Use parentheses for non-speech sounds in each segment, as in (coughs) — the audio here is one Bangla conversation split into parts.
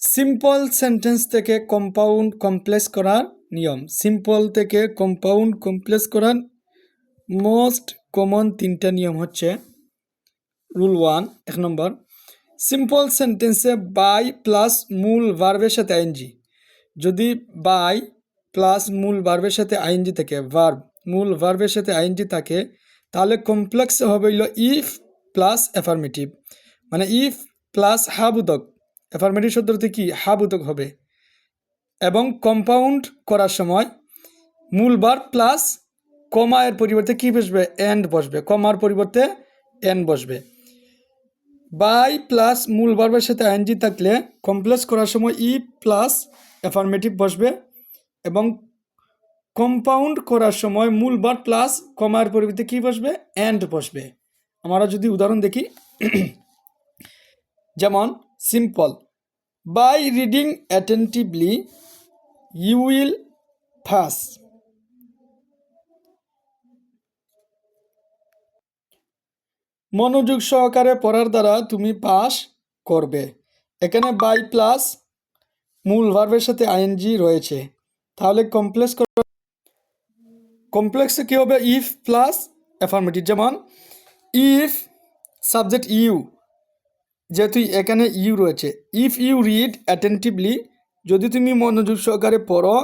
সিম্পল সেন্টেন্স থেকে কম্পাউন্ড কমপ্লেক্স করার নিয়ম। সিম্পল থেকে কম্পাউন্ড কমপ্লেক্স করার মোস্ট কমন তিনটা নিয়ম হচ্ছে রুল ওয়ান এক নম্বর। সিম্পল সেন্টেন্সে বাই প্লাস মূল ভার্বের সাথে আইনজি যদি বাই প্লাস মূল ভার্বের সাথে আইনজি থাকে ভার্ব মূল ভার্বের সাথে আইনজি থাকে, তাহলে কমপ্লেক্স হবে হইল ইফ প্লাস অ্যাফার্মেটিভ মানে ইফ প্লাস হাবুদক। অ্যাফার্মেটিভ শব্দটি কি? হাবুতক হবে। এবং কম্পাউন্ড করার সময় মূল বার প্লাস কমা এর পরিবর্তে কি বসবে? এন্ড বসবে। কমার পরিবর্তে এন্ড বসবে। বাই প্লাস মূল বার্বের সাথে আইনজি থাকলে কমপ্লেক্স করার সময় ই প্লাস অ্যাফার্মেটিভ বসবে এবং কম্পাউন্ড করার সময় মূল বার প্লাস কমার পরিবর্তে কি বসবে? অ্যান্ড বসবে। আমরা যদি উদাহরণ দেখি, (clears throat) যেমন simple by reading attentively you will pass মনোযোগ সহকারে পড়ার দ্বারা তুমি পাস করবে। এখানে বাই প্লাস মূল ভার্বের সাথে আইএনজি রয়েছে। তাহলে কমপ্লেক্স কমপ্লেক্সে কী হবে? ইফ প্লাস অ্যাফার্মেটিভ যেমন ইফ সাবজেক্ট ইউ যেহেতু এখানে ইউ রয়েছে। ইফ ইউ রিড অ্যাটেন্টিভলি যদি তুমি মনোযোগ সহকারে পড়ো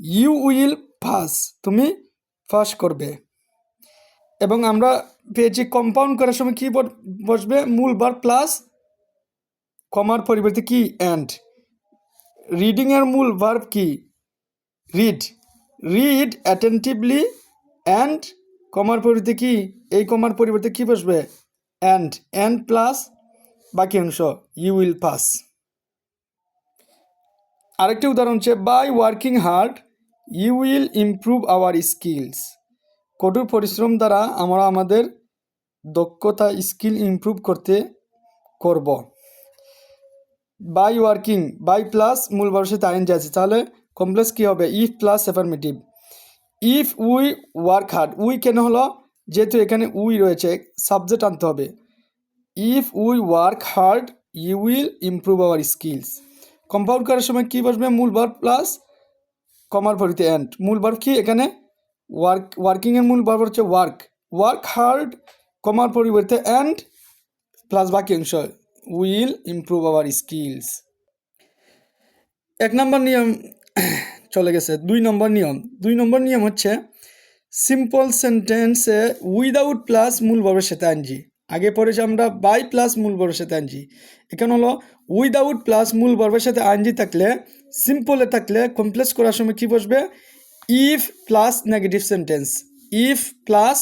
ইউ উইল পাস তুমি পাস করবে। এবং আমরা পেয়েছি কম্পাউন্ড করার সময় কী বসবে, মূল বার প্লাস কমার পরিবর্তে কি অ্যান্ড রিডিংয়ের মূল ভার্ব কি? রিড রিড অ্যাটেন্টিভলি অ্যান্ড কমার পরিবর্তে কি এই কমার পরিবর্তে কি বসবে। অ্যান্ড অ্যান্ড প্লাস বাকি অংশ ইউ উইল পাস আরেকটি উদাহরণ হচ্ছে by working hard you will improve our skills কঠোর পরিশ্রম দ্বারা আমরা আমাদের দক্ষতা স্কিল ইমপ্রুভ করতে করব। বাই ওয়ার্কিং বাই প্লাস মূল বর্ষে আইন যে আছে তাহলে কমপ্লেক্স কী হবে? If plus affirmative if we work hard we কেন হলো? যেহেতু এখানে উই রয়েছে সাবজেক্ট আনতে হবে। If we work hard you will improve our skills compound করার সময় কী বসবে? মূল ভার্ব প্লাস কমার পরিতে অ্যান্ড মূল ভার্ব কি? এখানে ওয়ার্ক ওয়ার্কিংয়ের মূল ভার্ব হচ্ছে ওয়ার্ক ওয়ার্ক হার্ড কমার পরিবর্তে অ্যান্ড প্লাস বাকি অংশ উইল ইমপ্রুভ আওয়ার স্কিলস এক নম্বর নিয়ম (coughs) চলে গেছে। দুই নম্বর নিয়ম। দুই নম্বর নিয়ম হচ্ছে সিম্পল সেন্টেন্সে উইদাউট প্লাস মূল ভাবের সাথে আনজি আগে পড়েছি আমরা বাই প্লাস মূল ভাবের সাথে আনজি এখানে হলো উইদাউট প্লাস মূল ভাবের সাথে আনজি থাকলে সিম্পলে থাকলে কমপ্লেক্স করার সময় কী বসবে? If plus negative sentence if plus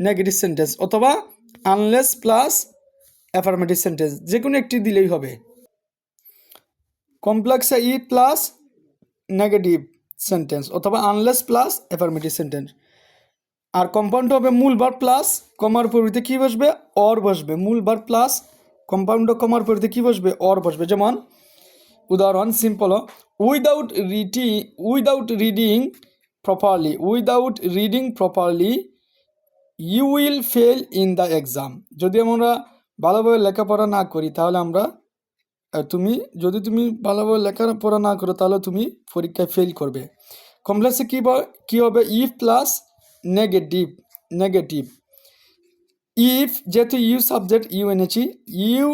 negative sentence অথবা আনলেস প্লাস অ্যাফার্মেটিভ সেন্টেন্স যে কোনো একটি দিলেই হবে। কমপ্লেক্সে ই প্লাস নেগেটিভ সেন্টেন্স অথবা আনলেস প্লাস অ্যাফার্মেটিভ সেন্টেন্স আর কম্পাউন্ড হবে মূল বার প্লাস কমার পরিবর্তে কী বসবে? অর বসবে। মূল বার প্লাস কম্পাউন্ড কমার পরিবর্তে কী বসবে? অর বসবে। যেমন, উদাহরণ simple without রিটি without reading properly without reading properly you will fail in the exam যদি আমরা ভালোভাবে লেখাপড়া না করি, তাহলে আমরা তুমি, যদি তুমি ভালোভাবে লেখাপড়া না করো, তাহলে তুমি পরীক্ষায় ফেল করবে। কমপ্লেক্সে কী কী হবে? If plus negative negative if যেহেতু ইউ সাবজেক্ট ইউ এনেছি you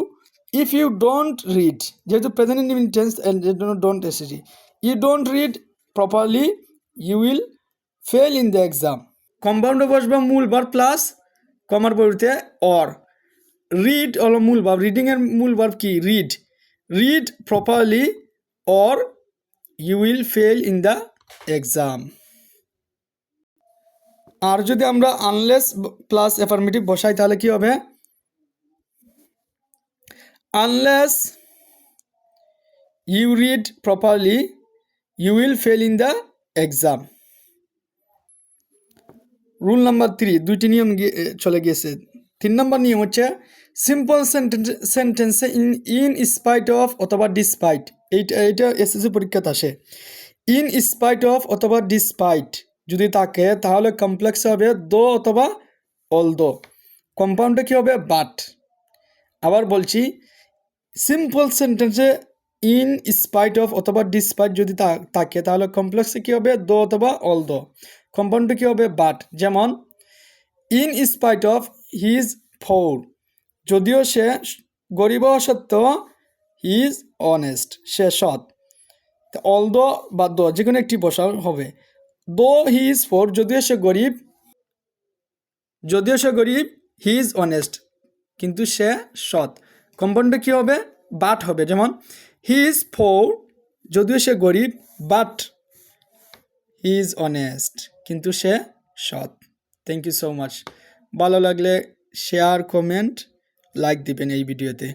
if you don't read যেহেতু প্রেজেন্ট ইন্টেন্স ডোন্ট এসেছি you don't read properly you will fail in the exam কম্পাউন্ডে বসবে মূল বার প্লাস কমার পরিবর্তে অর রিড হলো মূল ভাব রিডিংয়ের মূল ভাব কি? Read read properly or you will fail in the exam আর যদি আমরা আনলেস প্লাস অ্যাফার্মেটিভ বসাই, তাহলে কি হবে? Unless you read properly you will fail in the exam rule number three দুইটি নিয়ম চলে গিয়েছে। তিন নম্বর নিয়ম হচ্ছে সিম্পল সেন্টেন্স সেন্টেন্সে ইন ইন স্পাইট অফ অথবা ডিসপাইট এইটা এইটা এসএসসি পরীক্ষাতে আসে। ইন স্পাইট অফ অথবা ডিসপাইট যদি থাকে তাহলে কমপ্লেক্স হবে দো অথবা অল দো কম্পাউন্ডে কী হবে? বাট আবার বলছি সিম্পল সেন্টেন্সে ইন স্পাইট অফ অথবা ডিসপাইট যদি থাকে, তাহলে কমপ্লেক্সে কী হবে? দো অথবা অল দো কম্পাউন্ডে কী হবে? বাট যেমন in spite of his for যদিও সে গরিব হি ইজ অনেস্ট সে সৎ। অল দো বা দো যে কোনো একটি বসা হবে। দো হি ইজ ফোর যদিও সে গরিব, যদিও সে গরিব হি ইজ অনেস্ট কিন্তু সে সৎ। কম্পাউন্ডে কী হবে? বাট হবে। যেমন হি ইজ ফোর যদিও সে গরিব বাট হি ইজ অনেস্ট কিন্তু সে সৎ। থ্যাংক ইউ সো মাচ ভালো লাগলে শেয়ার কমেন্ট লাইক দিবেন এই ভিডিওতে